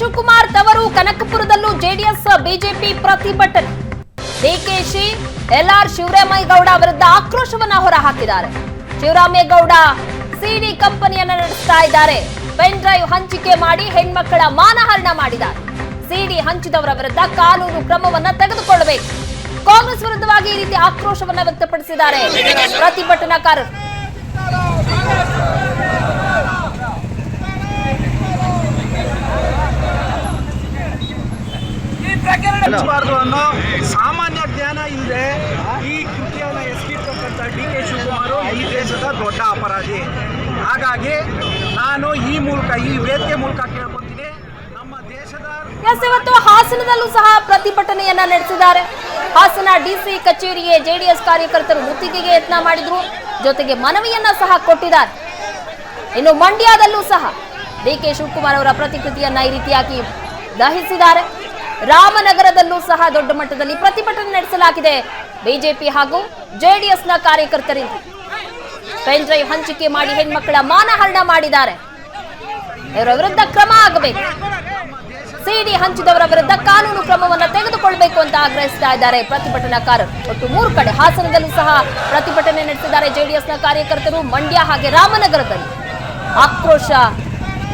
ಶಿವಕುಮಾರ್ ತವರು ಕನಕಪುರದಲ್ಲೂ JDS, BJP ಪ್ರತಿಭಟನೆ. DKShi LR Shivaramegowda ವಿರುದ್ಧ ಆಕ್ರೋಶವನ್ನ ಹೊರಹಾಕಿದ್ದಾರೆ. ಶಿವರಾಮೇಗೌಡ ಸಿಡಿ ಕಂಪನಿಯನ್ನ ನಡೆಸ್ತಾ ಇದ್ದಾರೆ. ಪೆನ್ ಡ್ರೈವ್ ಹಂಚಿಕೆ ಮಾಡಿ ಹೆಣ್ಮಕ್ಕಳ ಮಾನಹರಣ ಮಾಡಿದ್ದಾರೆ. ಸಿಡಿ ಹಂಚಿದವರ ವಿರುದ್ಧ ಕಾನೂನು ಕ್ರಮವನ್ನ ತೆಗೆದುಕೊಳ್ಳಬೇಕು. ಕಾಂಗ್ರೆಸ್ ವಿರುದ್ಧವಾಗಿ ಈ ರೀತಿ ಆಕ್ರೋಶವನ್ನ ವ್ಯಕ್ತಪಡಿಸಿದ್ದಾರೆ. ಪ್ರತಿಭಟನಾಕಾರರು. ಹಂಚಬಾರ್ದು ಅನ್ನೋ ಸಾಮಾನ್ಯ ಜ್ಞಾನ ಇಲ್ಲದೆ ಈ ಕೃತಿಯನ್ನು ಎಸ್ಗಿರ್ತಕ್ಕಂಥ ಡಿ ಕೆ ಶಿವಕುಮಾರ್ ಈ ದೇಶದ ದೊಡ್ಡ ಅಪರಾಧಿ. ಹಾಗಾಗಿ ನಾನು ಈ ಮೂಲಕ ಈ ವೇದಿಕೆ ಮೂಲಕ ಕೇಳ್ಕೊತೀನಿ ನಮ್ಮ ದೇಶದ ಎಸ್ ಇವತ್ತು ಹಾಸನದಲ್ಲೂ ಸಹ ಪ್ರತಿಭಟನೆಯನ್ನ ನಡೆಸಿದ್ದಾರೆ. ಹಾಸನ ಡಿಸಿ ಕಚೇರಿಗೆ ಜೆಡಿಎಸ್ ಕಾರ್ಯಕರ್ತರು ಮುತ್ತಿಗೆಗೆ ಯತ್ನ ಮಾಡಿದ್ರು. ಜೊತೆಗೆ ಮನವಿಯನ್ನ ಸಹ ಕೊಟ್ಟಿದ್ದಾರೆ. ಇನ್ನು ಮಂಡ್ಯದಲ್ಲೂ ಸಹ ಡಿ ಕೆ ಶಿವಕುಮಾರ್ ಅವರ ಪ್ರತಿಕೃತಿಯನ್ನ ಈ ರೀತಿಯಾಗಿ ದಹಿಸಿದ್ದಾರೆ. ರಾಮನಗರದಲ್ಲೂ ಸಹ ದೊಡ್ಡ ಮಟ್ಟದಲ್ಲಿ ಪ್ರತಿಭಟನೆ ನಡೆಸಲಾಗಿದೆ. ಬಿಜೆಪಿ ಹಾಗೂ ಜೆಡಿಎಸ್ನ ಕಾರ್ಯಕರ್ತರಿಂದ ಪೆನ್ ಡ್ರೈವ್ ಹಂಚಿಕೆ ಮಾಡಿ ಹೆಣ್ಮಕ್ಕಳ ಮಾನಹರಣ ಮಾಡಿದ್ದಾರೆ. ಇವರ ವಿರುದ್ಧ ಕ್ರಮ ಆಗಬೇಕು. ಸಿಡಿ ಹಂಚಿದವರ ವಿರುದ್ಧ ಕಾನೂನು ಕ್ರಮವನ್ನು ತೆಗೆದುಕೊಳ್ಳಬೇಕು ಅಂತ ಆಗ್ರಹಿಸ್ತಾ ಇದ್ದಾರೆ ಪ್ರತಿಭಟನಾಕಾರರು. ಒಟ್ಟು ಮೂರು ಕಡೆ ಹಾಸನದಲ್ಲೂ ಸಹ ಪ್ರತಿಭಟನೆ ನಡೆಸಿದ್ದಾರೆ ಜೆಡಿಎಸ್ನ ಕಾರ್ಯಕರ್ತರು. ಮಂಡ್ಯ ಹಾಗೆ ರಾಮನಗರದಲ್ಲಿ ಆಕ್ರೋಶ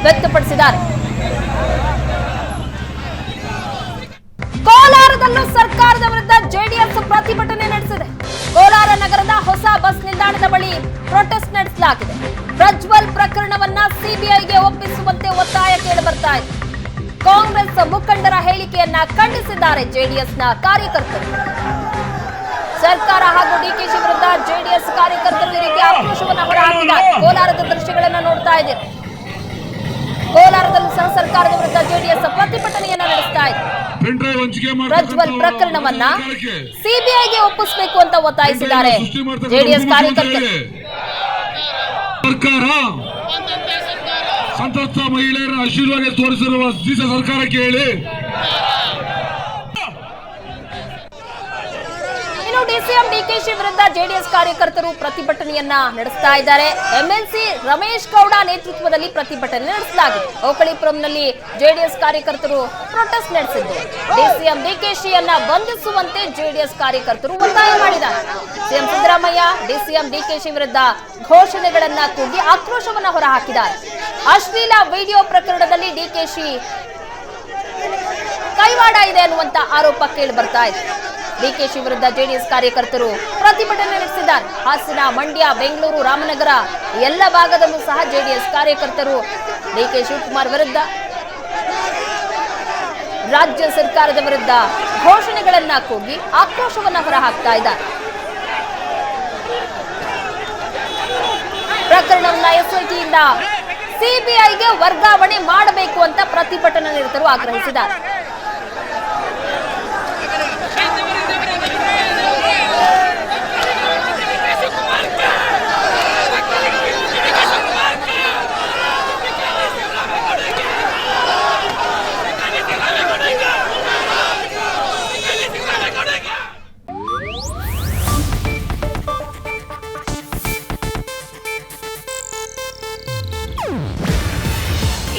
ವ್ಯಕ್ತಪಡಿಸಿದ್ದಾರೆ. ಕೋಲಾರದಲ್ಲೂ ಸರ್ಕಾರದ ವಿರುದ್ಧ ಜೆಡಿಎಸ್ ಪ್ರತಿಭಟನೆ ನಡೆಸಿದೆ. ಕೋಲಾರ ನಗರದ ಹೊಸ ಬಸ್ ನಿಲ್ದಾಣದ ಬಳಿ ಪ್ರೊಟೆಸ್ಟ್ ನಡೆಸಲಾಗಿದೆ. ಪ್ರಜ್ವಲ್ ಪ್ರಕರಣವನ್ನ ಸಿಬಿಐಗೆ ಒಪ್ಪಿಸುವಂತೆ ಒತ್ತಾಯ ಕೇಳಿ ಬರ್ತಾ ಇದೆ. ಕಾಂಗ್ರೆಸ್ ಮುಖಂಡರ ಹೇಳಿಕೆಯನ್ನ ಖಂಡಿಸಿದ್ದಾರೆ ಜೆಡಿಎಸ್ನ ಕಾರ್ಯಕರ್ತರು. ಸರ್ಕಾರ ಹಾಗೂ ಡಿಕೆಶಿ ವಿರುದ್ಧ ಜೆಡಿಎಸ್ ಕಾರ್ಯಕರ್ತರು ಈ ರೀತಿ ಆಕ್ರೋಶವನ್ನು ಹೊರಹಾಕಿದ್ದಾರೆ. ಕೋಲಾರದ ದೃಶ್ಯಗಳನ್ನು ನೋಡ್ತಾ ಇದ್ದೀರಿ. ಕೋಲಾರದಲ್ಲೂ ಸಹ ಸರ್ಕಾರದ ಜೆಡಿಎಸ್ ಪ್ರತಿಭಟನೆಯನ್ನ ನಡೆಸ್ತಾ ಇದೆ. ಪ್ರಜ್ವಲ್ ಪ್ರಕರಣವನ್ನ ಸಿಬಿಐಗೆ ಒಪ್ಪಿಸಬೇಕು ಅಂತ ಒತ್ತಾಯಿಸಿದ್ದಾರೆ. ಜೆಡಿಎಸ್ ಕಾರ್ಯಕರ್ತರು ಸರ್ಕಾರ ಸಂತ್ರಸ್ತ ಮಹಿಳೆಯರ ಆಶೀರ್ವಾದ ತೋರಿಸಿರುವ ಸರ್ಕಾರಕ್ಕೆ ಹೇಳಿ. ಡಿಸಿಎಂ ಡಿಕೆಶಿ ವಿರುದ್ಧ ಜೆಡಿಎಸ್ ಕಾರ್ಯಕರ್ತರು ಪ್ರತಿಭಟನೆಯನ್ನ ನಡೆಸ್ತಾ ಇದ್ದಾರೆ. ಎಂಎಲ್ಸಿ ರಮೇಶ್ ಗೌಡ ನೇತೃತ್ವದಲ್ಲಿ ಪ್ರತಿಭಟನೆ ನಡೆಸಲಾಗಿದೆ. ಓಕಳಿಪುರಂನಲ್ಲಿ ಜೆಡಿಎಸ್ ಕಾರ್ಯಕರ್ತರು ಪ್ರೊಟೆಸ್ಟ್ ನಡೆಸಿದ್ದು ಡಿಸಿಎಂ ಡಿಕೆಶಿಯನ್ನ ಬಂಧಿಸುವಂತೆ ಜೆಡಿಎಸ್ ಕಾರ್ಯಕರ್ತರು ಒತ್ತಾಯ ಮಾಡಿದ್ದಾರೆ. ಸಿಎಂ ಸಿದ್ದರಾಮಯ್ಯ ಡಿಸಿಎಂ ಡಿಕೆಶಿ ವಿರುದ್ಧ ಘೋಷಣೆಗಳನ್ನ ಕೂಗಿ ಆಕ್ರೋಶವನ್ನ ಹೊರಹಾಕಿದ್ದಾರೆ. ಅಶ್ಲೀಲ ವಿಡಿಯೋ ಪ್ರಕರಣದಲ್ಲಿ ಡಿಕೆಶಿ ಕೈವಾಡ ಇದೆ ಅನ್ನುವಂತ ಆರೋಪ ಕೇಳಿ ಬರ್ತಾ ಇದೆ. ಡಿಕೆಶಿ ವಿರುದ್ಧ ಜೆಡಿಎಸ್ ಕಾರ್ಯಕರ್ತರು ಪ್ರತಿಭಟನೆ ನಡೆಸಿದ್ದಾರೆ. ಹಾಸನ, ಮಂಡ್ಯ, ಬೆಂಗಳೂರು, ರಾಮನಗರ ಎಲ್ಲ ಭಾಗದಲ್ಲೂ ಸಹ ಜೆಡಿಎಸ್ ಕಾರ್ಯಕರ್ತರು ಡಿಕೆ ಶಿವಕುಮಾರ್ ವಿರುದ್ಧ ರಾಜ್ಯ ಸರ್ಕಾರದ ವಿರುದ್ಧ ಘೋಷಣೆಗಳನ್ನ ಕೂಗಿ ಆಕ್ರೋಶವನ್ನ ಹೊರಹಾಕ್ತಾ ಇದ್ದಾರೆ. ಪ್ರಕರಣವನ್ನ ಎಸ್ಐಟಿಯಿಂದ ಸಿಬಿಐಗೆ ವರ್ಗಾವಣೆ ಮಾಡಬೇಕು ಅಂತ ಪ್ರತಿಭಟನಾ ನಿರತರು ಆಗ್ರಹಿಸಿದ್ದಾರೆ.